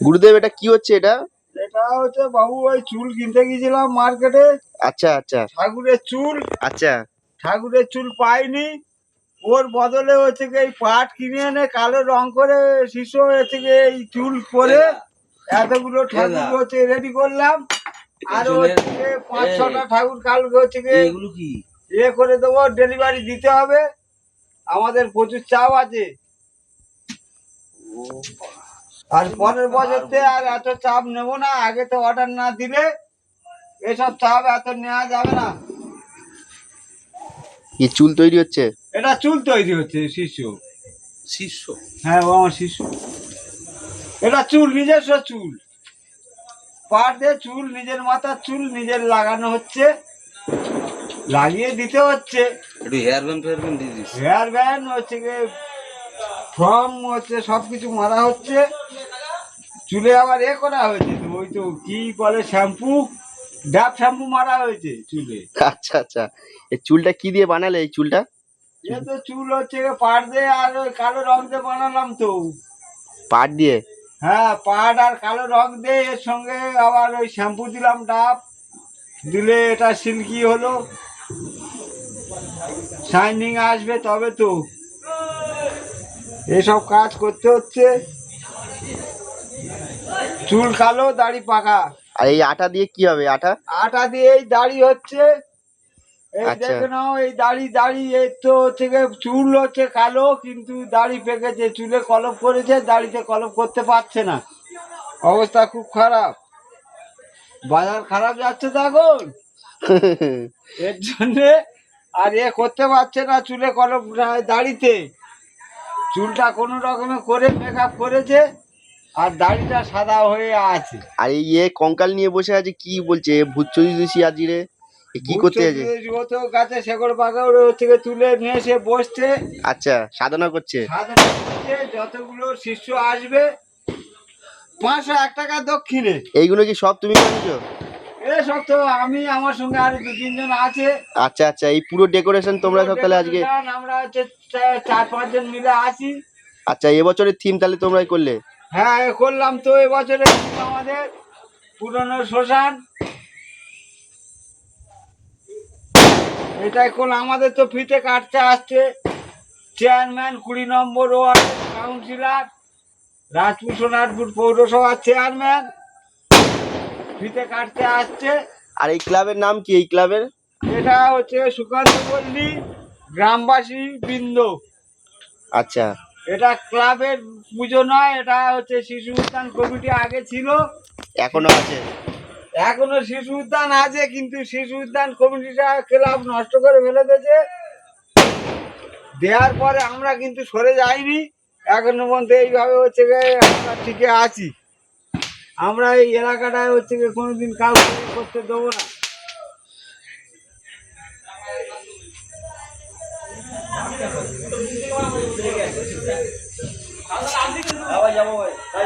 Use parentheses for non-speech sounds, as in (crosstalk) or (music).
গুরুদেব এটা কি হচ্ছে এটা? এটা হচ্ছে বাবু ওই চুল কিনতে গিয়েছিলাম মার্কেটে। আচ্ছা আচ্ছা। ঠাকুরের চুল। আচ্ছা। ঠাকুরের চুল পাইনি। ওর বদলে হচ্ছে কি এই পাট কিনে এনে কালো রং করে শিশু হচ্ছে কি এই চুল করে এতগুলো ঠাকুর হচ্ছে রেডি করলাম। আর হচ্ছে পাঁচ ছটা ঠাকুর কালকে হচ্ছে কি এগুলো কি? ইয়ে করে দেবো ডেলিভারি দিতে হবে। আমাদের প্রচুর চাপ আছে। আর পরের বছরতে আর এত চাপ নেব না আগে তো অর্ডার না দিলে এসব চাপ এত নেওয়া যাবে না। কি চুল তৈরি হচ্ছে? এটা চুল তৈরি হচ্ছে শিশু। শিষ্য হ্যাঁ ও আমার শিশু। এটা চুল নিজস্ব চুল। পার দিয়ে চুল নিজের মাথার চুল নিজের লাগানো হচ্ছে। লাগিয়ে দিতে হচ্ছে। একটু হেয়ার ব্যান্ড ফেয়ার ব্যান্ড দিয়ে দিস। হেয়ার ব্যান্ড হচ্ছে গিয়ে ফর্ম হচ্ছে সব কিছু মারা হচ্ছে। চুলে আবার এ করা হয়েছে ওই তো কি বলে শ্যাম্পু? ডাব শ্যাম্পু মারা হয়েছে চুলে। আচ্ছা আচ্ছা। এই চুলটা কি দিয়ে বানালে এই চুলটা? এ তো চুল হচ্ছে পাড় দিয়ে আর ওই কালো রং দিয়ে বানালাম তো। পাট দিয়ে? হ্যাঁ পাট আর কালো রং দিয়ে এর সঙ্গে আবার ওই শ্যাম্পু দিলাম ডাব। দিলে এটা সিল্কি হলো। শাইনিং আসবে তবে তো। এসব কাজ করতে হচ্ছে। চুল কালো দাড়ি পাকা। আর এই আটা দিয়ে কি হবে আটা? আটা দিয়ে এই দাড়ি হচ্ছে। এই আচ্ছা। নাও এই দাড়ি দাড়ি তো চুল হচ্ছে কালো কিন্তু দাড়ি পেকেছে চুলে কলপ করেছে দাড়িতে কলপ করতে পারছে না। অবস্থা খুব খারাপ। বাজার খারাপ যাচ্ছে তো এখন (laughs) এর জন্যে আর এ করতে পারছে না চুলে কলপ না- দাড়িতে। চুলটা কোনো রকমে করে মেকআপ করেছে আর দাড়িটা সাদা হয়ে আছে। আর এই ইয়ে কঙ্কাল নিয়ে বসে আছে কি বলছে? ভূত চৌধুরী আজিরে কি করতে আছে? ও তো গাছে শেকড় পাকড় হচ্ছে গিয়ে তুলে নিয়ে এসে বসছে। আচ্ছা সাধনা করছে। সাধারণ হচ্ছে যতগুলো শিষ্য আসবে পাঁচশো এক টাকা দক্ষিণে। এইগুলো কি সব তুমি বানিয়েছো আমি আমার সঙ্গে আরও দু তিনজন আছে। আচ্ছা আচ্ছা এই পুরো ডেকোরেশন তোমরা সব তাহলে আজকে আমরা হচ্ছে চার পাঁচজন মিলে আছি। আচ্ছা এবছরের থিম তাহলে তোমরাই করলে? হ্যাঁ করলাম তো এবছরে আমাদের। পুরনো শ্মশান। এটা এখন আমাদের তো ফিতে কাটতে আসছে। চেয়ারম্যান কুড়ি number ward councillor Rajpur Sonarpur পৌরসভার চেয়ারম্যান ফিতে কাটতে আসছে। আর এই ক্লাবের নাম কি? এই ক্লাবের? এটা হচ্ছে সুকান্ত পল্লী গ্রামবাসী বৃন্দ। আচ্ছা। এটা ক্লাবের পুজো নয় এটা হচ্ছে শিশু উদ্যান কমিটি আগে ছিল। এখনও আছে? এখনও শিশু উদ্যান আছে কিন্তু শিশু উদ্যান কমিটিটা ক্লাব নষ্ট করে ফেলে দিয়েছে। দেওয়ার পরে আমরা কিন্তু সরে যাইনি। এখনও পর্যন্ত এইভাবে হচ্ছে আমরা টিকে আছি। আমরা এই এলাকাটায় হচ্ছে কোনোদিন কাউকে করতে দেবো না।